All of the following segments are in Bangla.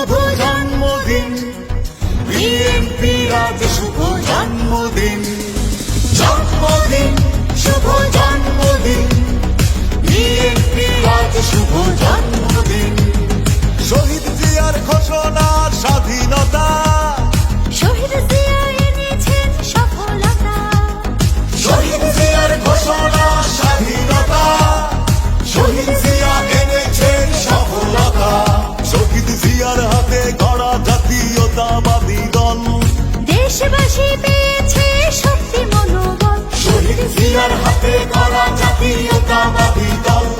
শুভ জন্মদিন বিএনপি রাজ শুভ জন্মদিন। জন্মদিন শুভ জন্মদিন। বিএনপি রাজ শুভ জন্মদিন। দেশবাসী পেয়েছে শক্তি মনোবল। শহীদ জিয়ার হাতে করা জাতীয়তাবাদী দল।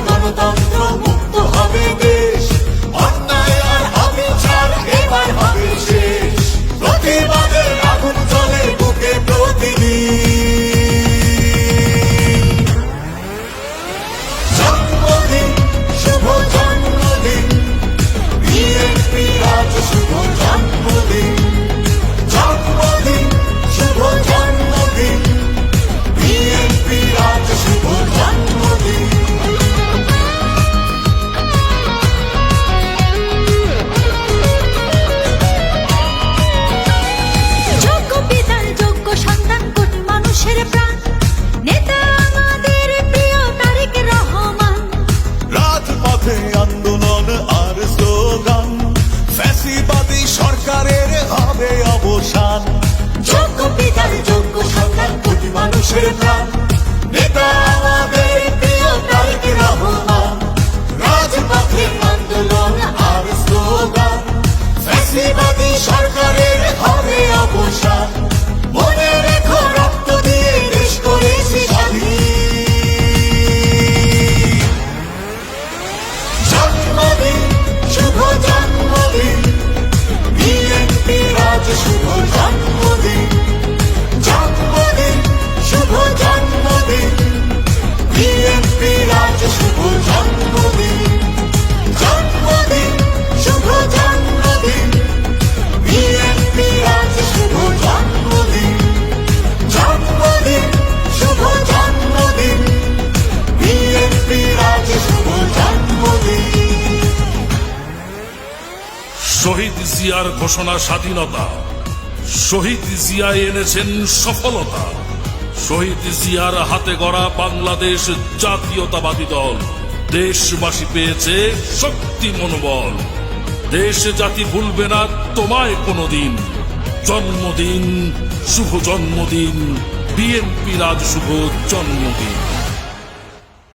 baby. হবে যোগ্য পিতার যোগ্য সন্তান প্রতি মানুষের প্রাণ। শহীদ জিয়ার ঘোষণা স্বাধীনতা। শহীদ জিয়া এনেছেন সফলতা। শহীদ জিয়ার হাতে গড়া বাংলাদেশ জাতীয়তাবাদী দল। দেশবাসী পেয়েছে শক্তি মনোবল। দেশ জাতি ভুলবে না তোমায় কোনোদিন। জন্মদিন, শুভ জন্মদিন, বিএনপির রাজ শুভ জন্মদিন।